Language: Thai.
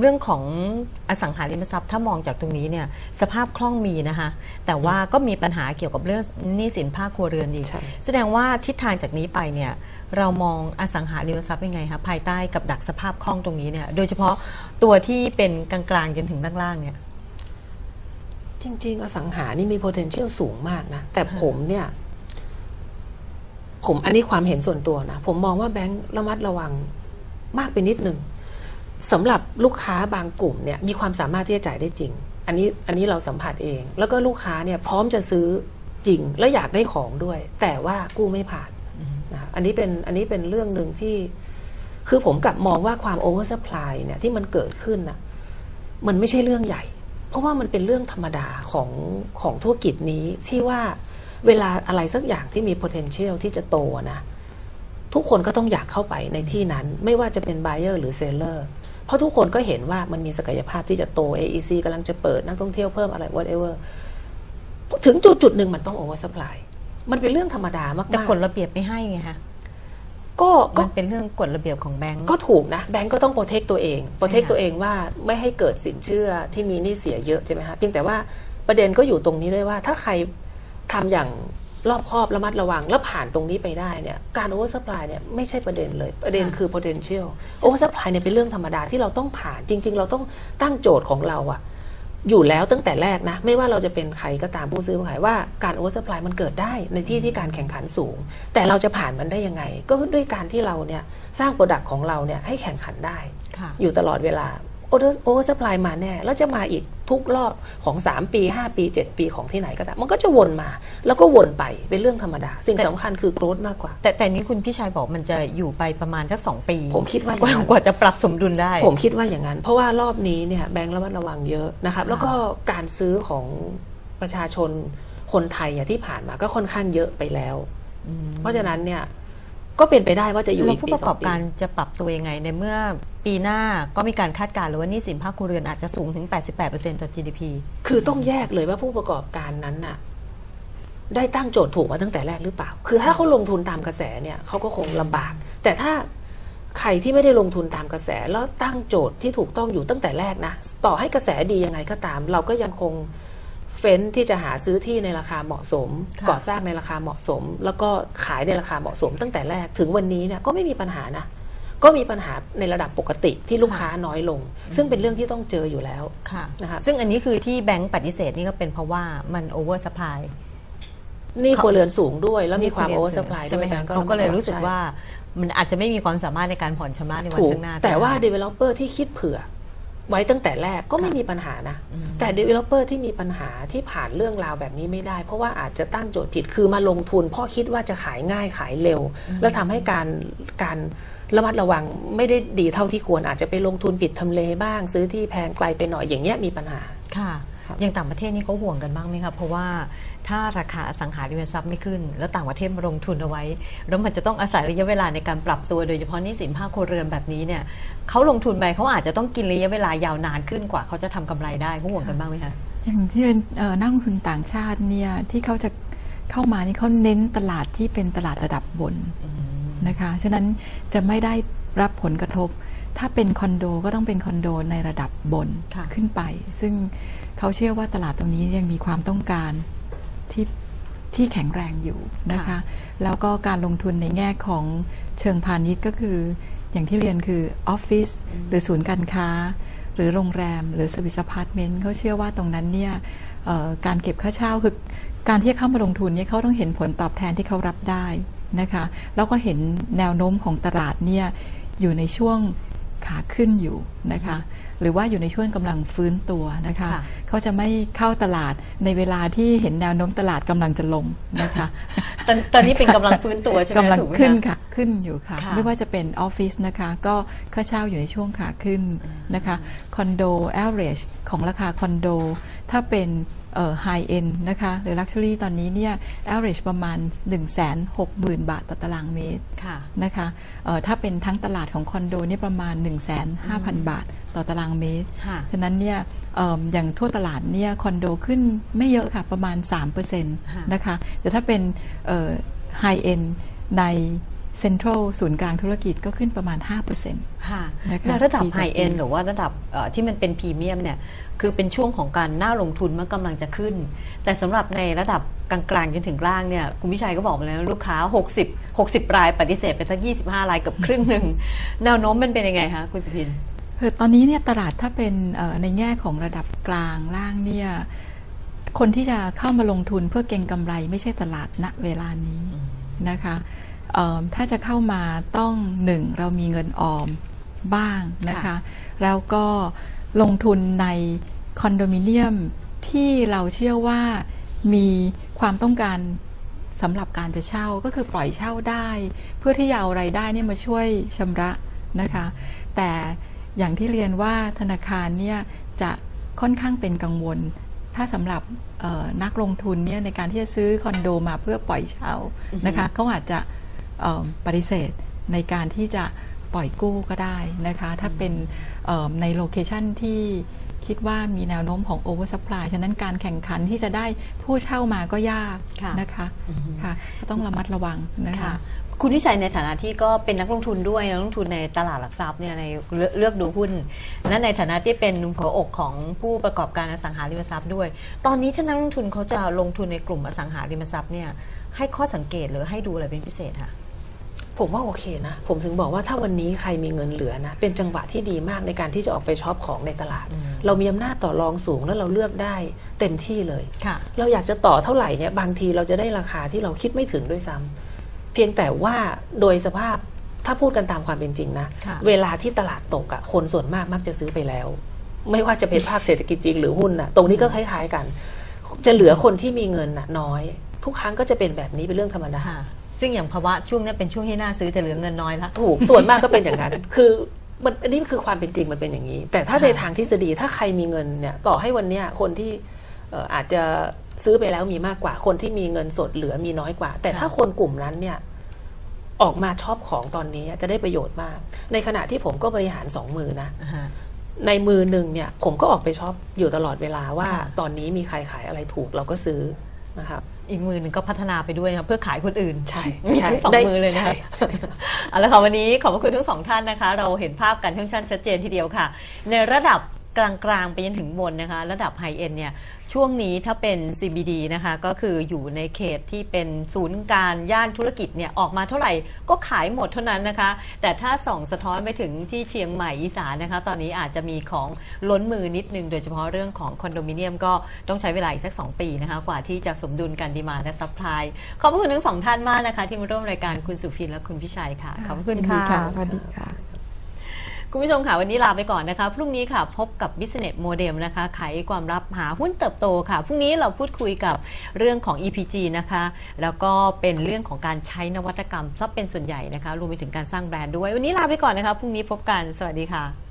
เรื่องของอสังหาริมทรัพย์ถ้ามองจากตรงนี้เนี่ยสภาพคล่องมีนะคะแต่ว่าก็มีปัญหาเกี่ยวกับเรื่องหนี้สินภาคครัวเรือนอีก ใช่ แสดงว่าทิศทางจากนี้ไปเนี่ยเรามองอสังหาริมทรัพย์ยังไงคะภายใต้กับดักสภาพคล่องตรงนี้เนี่ยโดยเฉพาะตัวที่เป็นกลางๆจนถึงล่างๆเนี่ย จริง ๆ อสังหานี่มี potential สูงมากนะ แต่ผมเนี่ย ผมอันนี้ความเห็นส่วนตัวนะ ผมมองว่าแบงค์ระมัดระวังมากไปนิดหนึ่ง สำหรับลูกค้าบางกลุ่มเนี่ยมีความสามารถที่จะจ่ายได้จริง อันนี้อันนี้เราสัมผัสเอง แล้วก็ลูกค้าเนี่ยพร้อมจะซื้อจริง และอยากได้ของด้วย แต่ว่ากู้ไม่ผ่านนะอันนี้เป็นอันนี้เป็นเรื่องหนึ่งที่ คือผมกลับมองว่าความ over supply เนี่ยที่มันเกิดขึ้นน่ะมันไม่ใช่เรื่องใหญ่ เพราะว่ามันเป็นเรื่องธรรมดาของของธุรกิจนี้ที่ว่าเวลาอะไรสักอย่างที่มี potential ที่จะโตนะทุกคนก็ต้องอยากเข้าไปในที่นั้น ไม่ว่าจะเป็น buyer หรือ seller เพราะทุกคนก็เห็นว่ามันมีศักยภาพที่จะโต AEC กำลังจะเปิดนักท่องเที่ยวเพิ่มอะไร whatever ถึงจุดจุดหนึ่งมันต้อง over supply มันเป็นเรื่องธรรมดามากๆแต่กฎระเบียบไม่ให้ไงคะก็ก็มันเป็นเรื่องกฎระเบียบของแบงก์ก็ถูกนะ แบงก์ก็ต้องโปรเทคตัวเองโปรเทคค่ะตัวเองว่าไม่ให้เกิดสินเชื่อที่มีหนี้เสียเยอะใช่ไหมฮะเพียงแต่ว่าประเด็นก็อยู่ตรงนี้ด้วยว่า ถ้าใครทำอย่าง รอบคอบระมัดระวัง แล้วผ่านตรงนี้ไปได้เนี่ยการโอเวอร์สปายเนี่ยไม่ใช่ประเด็นเลย ประเด็นคือ potential โอเวอร์สปายเนี่ยเป็นเรื่องธรรมดาที่เราต้องผ่านจริง ๆ เราต้องตั้งโจทย์ของเราอะอยู่แล้วตั้งแต่แรกนะ ไม่ว่าเราจะเป็นใครก็ตามผู้ซื้อผู้ขายว่าการโอเวอร์สปายมันเกิดได้ในที่ที่การแข่งขันสูง แต่เราจะผ่านมันได้ยังไง ก็ด้วยการที่เราเนี่ยสร้างโปรดักต์ของเราเนี่ยให้แข่งขันได้ค่ะอยู่ตลอดเวลา โอเวอร์โอเวอร์สปายมาแน่ แล้วจะมาอีกทุกรอบของ 3 ปี 5 ปี 7 ปีของที่ไหนก็ตามมันก็จะวนมา แล้วก็วนไปเป็นเรื่องธรรมดา สิ่งแต่สำคัญคือโกรธมากกว่า แต่แต่นี้คุณพี่ชายบอกมันจะอยู่ไปประมาณสักสองปี ผมคิดว่าอย่างนั้นกว่าจะปรับสมดุลได้ ผมคิดว่าอย่างนั้น เพราะว่ารอบนี้เนี่ยแบงค์ระมัดระวังเยอะนะครับแล้วก็การซื้อของประชาชนคนไทยอะที่ผ่านมาก็ค่อนข้างเยอะไปแล้ว เพราะฉะนั้นเนี่ยก็เป็นไปได้ว่าจะอยู่แล้วอีกผู้ปีประสกออบงปีการจะปรับตัวยังไงในเมื่อ ปีหน้าก็มีการคาดการณ์เลยว่าหนี่สินภาคครัวเรือนอาจจะสูงถึง 88%ต่อ GDP คือต้องแยกเลยว่าผู้ประกอบการนั้นน่ะได้ตั้งโจทย์ถูกมาตั้งแต่แรกหรือเปล่า คือถ้าเขาลงทุนตามกระแสเนี่ยเขาก็คงลำบาก แต่ถ้าใครที่ไม่ได้ลงทุนตามกระแสแล้วตั้งโจทย์ที่ถูกต้องอยู่ตั้งแต่แรกนะ ต่อให้กระแสดียังไงก็ตาม เราก็ยังคงเฟ้นที่จะหาซื้อที่ในราคาเหมาะสมค่ะก่อสร้างในราคาเหมาะสม แล้วก็ขายในราคาเหมาะสมตั้งแต่แรกถึงวันนี้เนี่ยก็ไม่มีปัญหานะ ก็มีปัญหาในระดับปกติที่ลูกค้าน้อยลง ซึ่งเป็นเรื่องที่ต้องเจออยู่แล้วค่ะนะคะซึ่งอันนี้คือที่แบงก์ปฏิเสธนี่ก็เป็นเพราะว่ามัน over supply หนี่ครัวเรือนสูงด้วยแล้วมีความนี่โอคือเวอร์สปายใช่ไหมด้วยคะนะเขาก็เลยรู้สึกใช่ว่ามันอาจจะไม่มีความสามารถในการผ่อนชำระในวันถูกข้างหน้า แต่ว่าได้ Developer ที่คิดเผื่อ ไว้ตั้งแต่แรกก็ไม่ค่ะมีปัญหานะ แต่ Developer ที่มีปัญหาที่ผ่านเรื่องราวแบบนี้ไม่ได้ เพราะว่าอาจจะตั้งโจทย์ผิดคือมาลงทุนเพ่อคิดว่าจะขายง่ายขายเร็ว แล้วทำให้การการระมัดระวังไม่ได้ดีเท่าที่ควรอาจจะไปลงทุนผิดทำเลบ้าง ซื้อที่แพงไกลไปหน่อยอย่างเงี้ยมีปัญหาค่ะ ครับ อย่างต่างประเทศนี่เขาห่วงกันบ้างไหมคะเพราะว่าถ้าราคาอสังหาริมทรัพย์ไม่ขึ้น แล้วต่างประเทศมาลงทุนเอาไว้ แล้วมันจะต้องอาศัยระยะเวลาในการปรับตัวโดยเฉพาะนี้สินภาคครัวเรือนแบบนี้เนี่ยเขาลงทุนไปเขาอาจจะต้องกินระยะเวลายาวนานขึ้นกว่าเขาจะทำกำไรได้เขาห่วงกันบ้างไหมคะอย่างที่เอ่อนักลงทุนต่างชาติเนี่ยที่เขาจะเข้ามานี่เขาเน้นตลาดที่เป็นตลาดระดับบนนะคะฉะนั้นจะไม่ได้รับผลกระทบ ถ้าเป็นคอนโดก็ต้องเป็นคอนโดในระดับบนค่ะขึ้นไป ซึ่งเขาเชื่อว่าตลาดตรงนี้ยังมีความต้องการที่ที่แข็งแรงอยู่นะคะค่ะแล้วก็การลงทุนในแง่ของเชิงพาณิชย์ก็คือ อย่างที่เรียนคือออฟฟิศหรือศูนย์การค้า หรือโรงแรม หรือสวิสพาร์ทเมนต์เขาเชื่อว่าตรงนั้นเนี่ยเอ่อการเก็บค่าเช่าคือการที่จะเข้ามาลงทุนเนี่ยเขาต้องเห็นผลตอบแทนที่เขารับได้นะคะ แล้วก็เห็นแนวโน้มของตลาดเนี่ยอยู่ในช่วง ขาขึ้นอยู่นะคะ หรือว่าอยู่ในช่วงกำลังฟื้นตัวนะคะค่ะเขาจะไม่เข้าตลาดในเวลาที่เห็นแนวโน้มตลาดกำลังจะลงนะคะตอนตอนนี้เป็นกำลังฟื้นตัวใช่ไหมกำลังถูไหมะขึ้นค่ะขึ้นอยู่ค่ะค่ะ ไม่ว่าจะเป็นออฟฟิศนะคะ ก็ค่าเช่าอยู่ในช่วงขาขึ้นนะคะคอนโด average ของราคาคอนโด ถ้าเป็นเอ่อ high end นะคะหรือ luxury ตอนนี้เนี่ย average ประมาณ 160,000 บาทต่อตารางเมตรค่ะนะคะเอ่อถ้าเป็นทั้งตลาดของคอนโดเนี่ยประมาณ 1,500,000บาทต่อตารางเมตรค่ะฉะนั้นเนี่ยเอิ่มอย่างทั่วตลาดเนี่ยคอนโดขึ้นไม่เยอะค่ะประมาณ 3%นะคะ แต่ถ้าเป็นไฮเอ็นในเซ็นทรัลศูนย์กลางธุรกิจก็ขึ้นประมาณ 5%ค่ะนะคะในระดับปีต่อไฮเอ็นปีหรือว่าระดับเอ่อที่มันเป็นพรีเมียมเนี่ยคือเป็นช่วงของการน่าลงทุนมันกำลังจะขึ้น แต่สำหรับในระดับกลางๆจนถึงล่างเนี่ยคุณพิชัยก็บอกมาแล้วลูกค้า 60 60 รายปฏิเสธไปสัก 25 รายเกือบครึ่งหนึ่งแนวโน้มมันเป็นยังไงคะคุณสุพิน คือตอนนี้เนี่ยตลาดถ้าเป็นเอ่อในแง่ของระดับกลางล่างเนี่ยคนที่จะเข้ามาลงทุนเพื่อเก็งกำไรไม่ใช่ตลาดณเวลานี้นะคะเอิ่มถ้าจะเข้ามาต้องหนึ่งเรามีเงินออมบ้างนะคะค่ะแล้วก็ลงทุนในคอนโดมิเนียมที่เราเชื่อว่ามีความต้องการสำหรับการจะเช่าก็คือปล่อยเช่าได้ เพื่อที่จะเอาไรายได้เนี่ยมาช่วยชำระนะคะ แต่ อย่างที่เรียนว่าธนาคารเนี่ยจะค่อนข้างเป็นกังวล ถ้าสำหรับเอ่อนักลงทุนเนี่ยในการที่จะซื้อคอนโดมาเพื่อปล่อยเช่านะคะเขาอาจจะเอ่อปฏิเสธในการที่จะปล่อยกู้ก็ได้นะคะ ถ้าเป็นเอ่อในโลเคชันที่คิดว่ามีแนวโน้มของ over supply ฉะนั้นการแข่งขันที่จะได้ผู้เช่ามาก็ยากค่ะนะคะค่ะก็ต้องระมัดระวังนะคะ ค่ะคุณวิชัยในฐานะที่ก็เป็นนักลงทุนด้วยนักลงทุนในตลาดหลักทรัพย์เนี่ยในเลือกเลือกดูหุ้น และในฐานะที่เป็นหัวอกของผู้ประกอบการอสังหาริมทรัพย์ด้วย ตอนนี้ถ้านักลงทุนเขาจะลงทุนในกลุ่มอสังหาริมทรัพย์เนี่ยให้ข้อสังเกตหรือให้ดูอะไรเป็นพิเศษคะผมว่าโอเคนะ ผมถึงบอกว่าถ้าวันนี้ใครมีเงินเหลือนะ เป็นจังหวะที่ดีมากในการที่จะออกไปช็อปของในตลาดอืมเรามีอำนาจต่อรองสูงแล้วเราเลือกได้เต็มที่เลยค่ะเราอยากจะต่อเท่าไหร่เนี่ยบางทีเราจะได้ราคาที่เราคิดไม่ถึงด้วยซ้ำเพียงแต่ว่าโดยสภาพถ้าพูดกันตามความเป็นจริงนะค่ะเวลาที่ตลาดตกอะคนส่วนมากมักจะซื้อไปแล้ว ไม่ว่าจะเป็นภาคเศรษฐกิจจริงหรือหุ้นนะตรงนี้ก็คล้ายๆกัน จะเหลือคนที่มีเงินน่ะน้อย ทุกครั้งก็จะเป็นแบบนี้เป็นเรื่องธรรมดาค่ะซึ่งอย่างภาวะช่วงเนี้เป็นช่วงที่น่าซื้อแต่เหลือเงินน้อยละถูกส่วนมากก็เป็นอย่างนั้น คือมันอันนี้คือความเป็นจริงมันเป็นอย่างนี้ แต่ถ้าค่ะในทางทฤษฎีถ้าใครมีเงินเนี่ยต่อให้วันเนี้ยคนที่เอ่ออาจจะซื้อไปแล้วมีมากกว่าคนที่มีเงินสดเหลือมีน้อยกว่า แต่ถ้าคนกลุ่มนั้นเนี่ย ออกมาชอบของตอนนี้จะได้ประโยชน์มาก ในขณะที่ผมก็บริหารสองมือนะอ่าฮะในมือหนึ่งเนี่ยผมก็ออกไปช็อปอยู่ตลอดเวลาว่าค่ะตอนนี้มีใครขายอะไรถูกเราก็ซื้อนะครับอีกมือหนึ่งก็พัฒนาไปด้วยนะเพื่อขายคนอื่น ใช่มีใช่ทั้งสองได้มือเลยนะใช่คะเอาละค่ะวันนี้ขอบพระคุณทั้งสองท่านนะคะ เราเห็นภาพกันทั้งชั้นชัดเจนทีเดียวค่ะ ในระดับ กลางๆ ไปจนถึงบนนะคะ ระดับไฮเอ็นเนี่ยช่วงนี้ถ้าเป็น CBD นะคะก็คืออยู่ในเขตที่เป็นศูนย์การย่านธุรกิจเนี่ยออกมาเท่าไหร่ก็ขายหมดเท่านั้นนะคะ แต่ถ้าส่องสะท้อนไปถึงที่เชียงใหม่อีสานนะคะ ตอนนี้อาจจะมีของล้นมือนิดนึง โดยเฉพาะเรื่องของคอนโดมิเนียมก็ต้องใช้เวลาอีกสัก 2 ปีนะคะ กว่าที่จะสมดุลกันดีมาและซัพพลายขอบพระคุณทั้งสองท่านมากนะคะ ที่มาร่วมรายการคุณสุพินและคุณพิชัยค่ะขอบพระคุณค่ะสวัสดีค่ะ คุณผู้ชมค่ะ วันนี้ลาไปก่อนนะคะ พรุ่งนี้ค่ะพบกับ Business Model นะคะไขความลับหาหุ้นเติบโตค่ะ พรุ่งนี้เราพูดคุยกับเรื่องของ EPG นะคะ แล้วก็เป็นเรื่องของการใช้นวัตกรรมซะเป็นส่วนใหญ่นะคะ รวมไปถึงการสร้างแบรนด์ด้วย วันนี้ลาไปก่อนนะคะ พรุ่งนี้พบกัน สวัสดีค่ะ